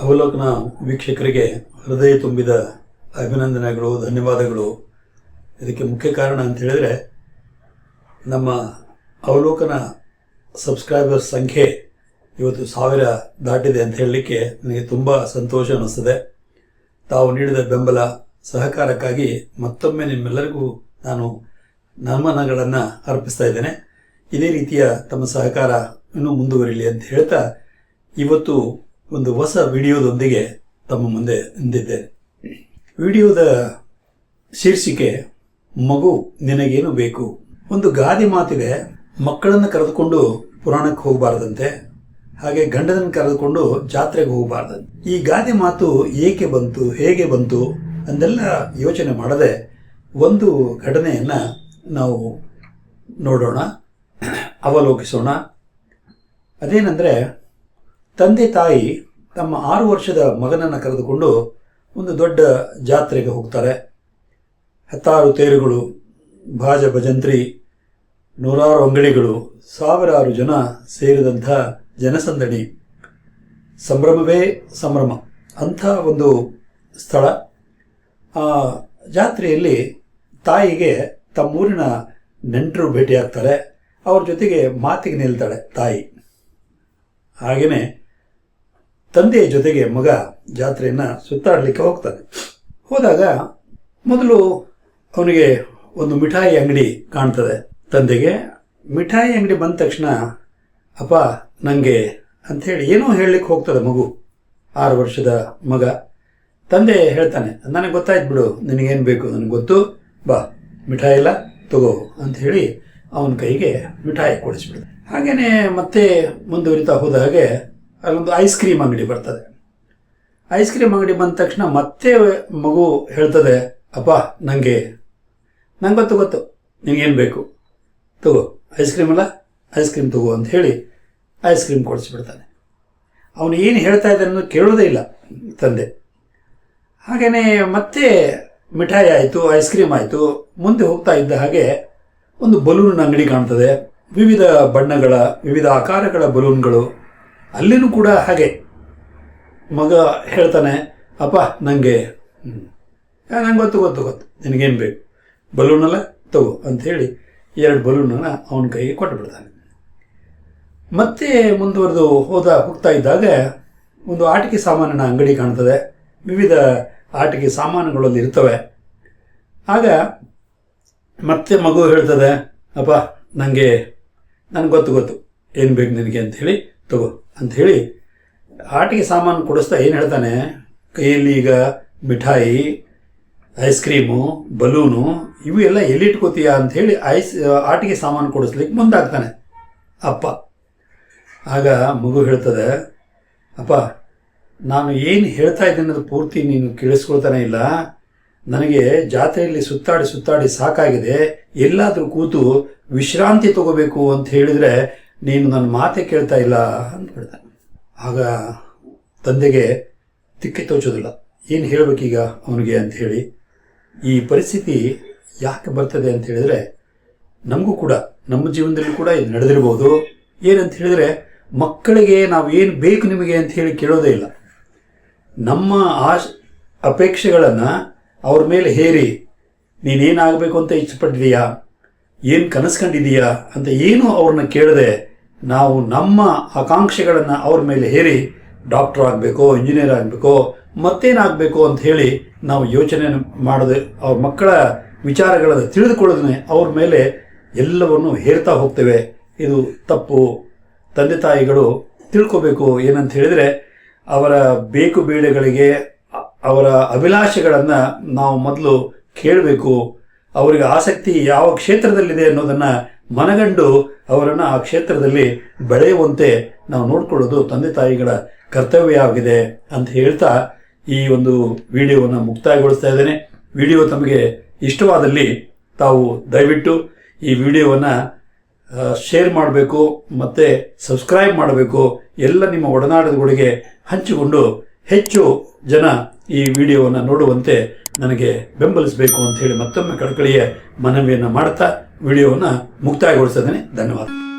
ಅವಲೋಕನ ವೀಕ್ಷಕರಿಗೆ ಹೃದಯ ತುಂಬಿದ ಅಭಿನಂದನೆಗಳು, ಧನ್ಯವಾದಗಳು. ಇದಕ್ಕೆ ಮುಖ್ಯ ಕಾರಣ ಅಂತ ಹೇಳಿದ್ರೆ, ನಮ್ಮ ಅವಲೋಕನ ಸಬ್ಸ್ಕ್ರೈಬರ್ ಸಂಖ್ಯೆ ಇವತ್ತು ಸಾವಿರ ದಾಟಿದೆ ಅಂತ ಹೇಳಲಿಕ್ಕೆ ನನಗೆ ತುಂಬ ಸಂತೋಷ ಅನ್ನಿಸ್ತದೆ. ತಾವು ನೀಡಿದ ಬೆಂಬಲ, ಸಹಕಾರಕ್ಕಾಗಿ ಮತ್ತೊಮ್ಮೆ ನಿಮ್ಮೆಲ್ಲರಿಗೂ ನಾನು ನಮನಗಳನ್ನು ಅರ್ಪಿಸ್ತಾ ಇದ್ದೇನೆ. ಇದೇ ರೀತಿಯ ತಮ್ಮ ಸಹಕಾರ ಇನ್ನೂ ಮುಂದುವರಿಲಿ ಅಂತ ಹೇಳ್ತಾ, ಇವತ್ತು ಒಂದು ಹೊಸ ವಿಡಿಯೋದೊಂದಿಗೆ ತಮ್ಮ ಮುಂದೆ ನಿಂತಿದ್ದೇನೆ. ವಿಡಿಯೋದ ಶೀರ್ಷಿಕೆ, ಮಗು ನಿನಗೇನು ಬೇಕು? ಒಂದು ಗಾದೆ ಮಾತಿದೆ, ಮಕ್ಕಳನ್ನು ಕರೆದುಕೊಂಡು ಪುರಾಣಕ್ಕೆ ಹೋಗಬಾರದಂತೆ, ಹಾಗೆ ಗಂಡನನ್ನು ಕರೆದುಕೊಂಡು ಜಾತ್ರೆಗೆ ಹೋಗಬಾರ್ದಂತೆ. ಈ ಗಾದೆ ಮಾತು ಏಕೆ ಬಂತು, ಹೇಗೆ ಬಂತು ಅಂದೆಲ್ಲ ಯೋಚನೆ ಮಾಡದೆ ಒಂದು ಘಟನೆಯನ್ನ ನಾವು ನೋಡೋಣ, ಅವಲೋಕಿಸೋಣ. ಅದೇನೆಂದರೆ, ತಂದೆ ತಾಯಿ ತಮ್ಮ ಆರು ವರ್ಷದ ಮಗನನ್ನು ಕರೆದುಕೊಂಡು ಒಂದು ದೊಡ್ಡ ಜಾತ್ರೆಗೆ ಹೋಗ್ತಾರೆ. ಹತ್ತಾರು ತೇರುಗಳು, ಭಾಜ ಭಜಂತ್ರಿ, ನೂರಾರು ಅಂಗಡಿಗಳು, ಸಾವಿರಾರು ಜನ ಸೇರಿದಂಥ ಜನಸಂದಣಿ. ಸಂಭ್ರಮವೇ ಸಂಭ್ರಮ. ಅಂಥ ಒಂದು ಸ್ಥಳ. ಆ ಜಾತ್ರೆಯಲ್ಲಿ ತಾಯಿಗೆ ತಮ್ಮೂರಿನ ನೆಂಟರು ಭೇಟಿಯಾಗ್ತಾರೆ. ಅವ್ರ ಜೊತೆಗೆ ಮಾತಿಗೆ ನಿಲ್ತಾಳೆ ತಾಯಿ. ಹಾಗೆಯೇ ತಂದೆಯ ಜೊತೆಗೆ ಮಗ ಜಾತ್ರೆಯನ್ನು ಸುತ್ತಾಡಲಿಕ್ಕೆ ಹೋಗ್ತಾನೆ. ಹೋದಾಗ ಮೊದಲು ಅವನಿಗೆ ಒಂದು ಮಿಠಾಯಿ ಅಂಗಡಿ ಕಾಣ್ತದೆ ತಂದೆಗೆ. ಮಿಠಾಯಿ ಅಂಗಡಿ ಬಂದ ತಕ್ಷಣ, ಅಪ್ಪ ನನಗೆ ಅಂಥೇಳಿ ಏನೋ ಹೇಳಲಿಕ್ಕೆ ಹೋಗ್ತದೆ ಮಗು, ಆರು ವರ್ಷದ ಮಗ. ತಂದೆ ಹೇಳ್ತಾನೆ, ನನಗೆ ಗೊತ್ತಾಯ್ತು ಬಿಡು, ನಿನಗೇನು ಬೇಕು, ನನಗೆ ಗೊತ್ತು, ಬಾ, ಮಿಠಾಯಿ ಎಲ್ಲ ತಗೋ ಅಂತ ಹೇಳಿ ಅವನ ಕೈಗೆ ಮಿಠಾಯಿ ಕೊಡಿಸ್ಬಿಡ್ದೆ ಹಾಗೇನೆ ಮತ್ತೆ ಮುಂದುವರಿತಾ ಹೋದ ಹಾಗೆ ಅಲ್ಲೊಂದು ಐಸ್ ಕ್ರೀಮ್ ಅಂಗಡಿ ಬರ್ತದೆ. ಐಸ್ ಕ್ರೀಮ್ ಅಂಗಡಿ ಬಂದ ತಕ್ಷಣ ಮತ್ತೆ ಮಗು ಹೇಳ್ತದೆ ಅಪ್ಪ ನನಗೆ ನಂಗೆ ಗೊತ್ತು ಗೊತ್ತು, ನಿನಗೇನು ಬೇಕು? ತಗೋ ಐಸ್ ಕ್ರೀಮ್ ಅಲ್ಲ ಐಸ್ ಕ್ರೀಮ್ ತಗೋ ಅಂತ ಹೇಳಿ ಐಸ್ ಕ್ರೀಮ್ ಕೊಡಿಸ್ಬಿಡ್ತಾನೆ. ಅವನು ಏನು ಹೇಳ್ತಾ ಇದ್ದಾನೆ ಅನ್ನೋದು ಕೇಳೋದೇ ಇಲ್ಲ, ತಂದೆ. ಹಾಗೆಯೇ ಮತ್ತೆ ಮಿಠಾಯಿ ಆಯಿತು ಐಸ್ ಕ್ರೀಮ್ ಆಯಿತು, ಮುಂದೆ ಹೋಗ್ತಾ ಇದ್ದ ಹಾಗೆ ಒಂದು ಬಲೂನ್ ಅಂಗಡಿ ಕಾಣ್ತದೆ. ವಿವಿಧ ಬಣ್ಣಗಳ, ವಿವಿಧ ಆಕಾರಗಳ ಬಲೂನ್ಗಳು ಅಲ್ಲಿನೂ ಕೂಡ ಹಾಗೆ. ಮಗ ಹೇಳ್ತಾನೆ, ಅಪ್ಪ ನನಗೆ ನಂಗೆ ಗೊತ್ತು ಗೊತ್ತು ಗೊತ್ತು. ನಿನಗೇನು ಬೇಕು? ಬಲೂನಲ್ಲ ತಗೋ ಅಂಥೇಳಿ ಎರಡು ಬಲೂನನ್ನು ಅವನ ಕೈಗೆ ಕೊಟ್ಟು ಬಿಡ್ತಾನೆ. ಮತ್ತೆ ಮುಂದುವರೆದು ಹೋದ, ಹೋಗ್ತಾ ಇದ್ದಾಗ ಒಂದು ಆಟಿಕೆ ಸಾಮಾನಿನ ಅಂಗಡಿ ಕಾಣ್ತದೆ. ವಿವಿಧ ಆಟಿಕೆ ಸಾಮಾನುಗಳಲ್ಲಿ ಇರ್ತವೆ. ಆಗ ಮತ್ತೆ ಮಗು ಹೇಳ್ತದೆ, ಅಪ್ಪ ನನಗೆ ನನಗೆ ಗೊತ್ತು ಗೊತ್ತು. ಏನು ಬೇಕು ನಿನಗೆ? ಅಂಥೇಳಿ ತಗೋ ಅಂತ ಹೇಳಿ ಆಟಿಗೆ ಸಾಮಾನು ಕೊಡಿಸ್ತಾ ಏನು ಹೇಳ್ತಾನೆ? ಕೈಯಲ್ಲಿ ಈಗ ಮಿಠಾಯಿ ಐಸ್ ಕ್ರೀಮು ಬಲೂನು ಇವು ಎಲ್ಲ ಎಲ್ಲಿಟ್ಕೋತೀಯ ಅಂಥೇಳಿ ಐಸ್ ಆಟಿಗೆ ಸಾಮಾನು ಕೊಡಿಸ್ಲಿಕ್ಕೆ ಮುಂದಾಗ್ತಾನೆ. ಅಪ್ಪ, ಆಗ ಮಗು ಹೇಳ್ತದೆ, ಅಪ್ಪ, ನಾನು ಏನು ಹೇಳ್ತಾ ಇದ್ದೀನಿ ಅನ್ನೋದು ಪೂರ್ತಿ ನೀನು ಕೇಳಿಸ್ಕೊಳ್ತಾನೆ ಇಲ್ಲ. ನನಗೆ ಜಾತ್ರೆಯಲ್ಲಿ ಸುತ್ತಾಡಿ ಸುತ್ತಾಡಿ ಸಾಕಾಗಿದೆ. ಎಲ್ಲಾದರೂ ಕೂತು ವಿಶ್ರಾಂತಿ ತಗೋಬೇಕು ಅಂತ ಹೇಳಿದರೆ ನೀನು ನನ್ನ ಮಾತೆ ಕೇಳ್ತಾ ಇಲ್ಲ ಅಂದ್ಬಿಡ್ತಾನೆ ಆಗ ತಂದೆಗೆ ತಿಕ್ಕಿ ತೋಚೋದಿಲ್ಲ ಏನು ಹೇಳಬೇಕೀಗ ಅವನಿಗೆ ಅಂತ ಹೇಳಿ, ಈ ಪರಿಸ್ಥಿತಿ ಯಾಕೆ ಬರ್ತದೆ ಅಂತ ಹೇಳಿದ್ರೆ, ನಮಗೂ ಕೂಡ, ನಮ್ಮ ಜೀವನದಲ್ಲಿ ಕೂಡ ಇದು ನಡೆದಿರ್ಬೋದು. ಏನಂತ ಹೇಳಿದ್ರೆ, ಮಕ್ಕಳಿಗೆ ನಾವು ಏನು ಬೇಕು ನಿಮಗೆ ಅಂತ ಹೇಳಿ ಕೇಳೋದೇ ಇಲ್ಲ. ನಮ್ಮ ಆಶ್, ಅಪೇಕ್ಷೆಗಳನ್ನು ಅವ್ರ ಮೇಲೆ ಹೇರಿ, ನೀನೇನಾಗಬೇಕು ಅಂತ ಇಷ್ಟಪಟ್ಟಿದೀಯಾ ಏನು ಕನಸ್ಕೊಂಡಿದೀಯಾ? ಅಂತ ಏನು ಅವ್ರನ್ನ ಕೇಳದೆ ನಾವು ನಮ್ಮ ಆಕಾಂಕ್ಷೆಗಳನ್ನು ಅವ್ರ ಮೇಲೆ ಹೇರಿ ಡಾಕ್ಟರ್ ಆಗಬೇಕು, ಇಂಜಿನಿಯರ್ ಆಗಬೇಕೋ, ಮತ್ತೇನಾಗಬೇಕು ಅಂತ ಹೇಳಿ ನಾವು ಯೋಚನೆ ಮಾಡದೆ ಅವ್ರ ಮಕ್ಕಳ ವಿಚಾರಗಳನ್ನು ತಿಳಿದುಕೊಳ್ಳೋದನ್ನೇ ಅವ್ರ ಮೇಲೆ ಎಲ್ಲವನ್ನು ಹೇರ್ತಾ ಹೋಗ್ತೇವೆ. ಇದು ತಪ್ಪು. ತಂದೆ ತಾಯಿಗಳು ತಿಳ್ಕೊಬೇಕು. ಏನಂತ ಹೇಳಿದರೆ ಅವರ ಬೇಕು ಬೇಳೆಗಳಿಗೆ ಅವರ ಅಭಿಲಾಷೆಗಳನ್ನು ನಾವು ಮೊದಲು ಕೇಳಬೇಕು. ಅವರಿಗೆ ಆಸಕ್ತಿ ಯಾವ ಕ್ಷೇತ್ರದಲ್ಲಿದೆ ಅನ್ನೋದನ್ನು ಮನಗಂಡು ಅವರನ್ನು ಆ ಕ್ಷೇತ್ರದಲ್ಲಿ ಬೆಳೆಯುವಂತೆ ನಾವು ನೋಡಿಕೊಳ್ಳೋದು ತಂದೆ ತಾಯಿಗಳ ಕರ್ತವ್ಯ ಆಗಿದೆ ಅಂತ ಹೇಳ್ತಾ ಈ ಒಂದು ವಿಡಿಯೋವನ್ನು ಮುಕ್ತಾಯಗೊಳಿಸ್ತಾ ಇದ್ದೇನೆ. ವಿಡಿಯೋ ತಮಗೆ ಇಷ್ಟವಾದಲ್ಲಿ ತಾವು ದಯವಿಟ್ಟು ಈ ವಿಡಿಯೋವನ್ನು ಶೇರ್ ಮಾಡಬೇಕು ಮತ್ತು ಸಬ್ಸ್ಕ್ರೈಬ್ ಮಾಡಬೇಕು. ಎಲ್ಲ ನಿಮ್ಮ ಒಡನಾಟದಗಳಿಗೆ ಹಂಚಿಕೊಂಡು ಹೆಚ್ಚು ಜನ ಈ ವಿಡಿಯೋವನ್ನು ನೋಡುವಂತೆ ನನಗೆ ಬೆಂಬಲಿಸಬೇಕು ಅಂತ ಹೇಳಿ ಮತ್ತೊಮ್ಮೆ ಕಳಕಳಿಯ ಮನವಿಯನ್ನು ಮಾಡ್ತಾ ವಿಡಿಯೋವನ್ನು ಮುಕ್ತಾಯಗೊಳಿಸಿದ್ದೇನೆ. ಧನ್ಯವಾದ.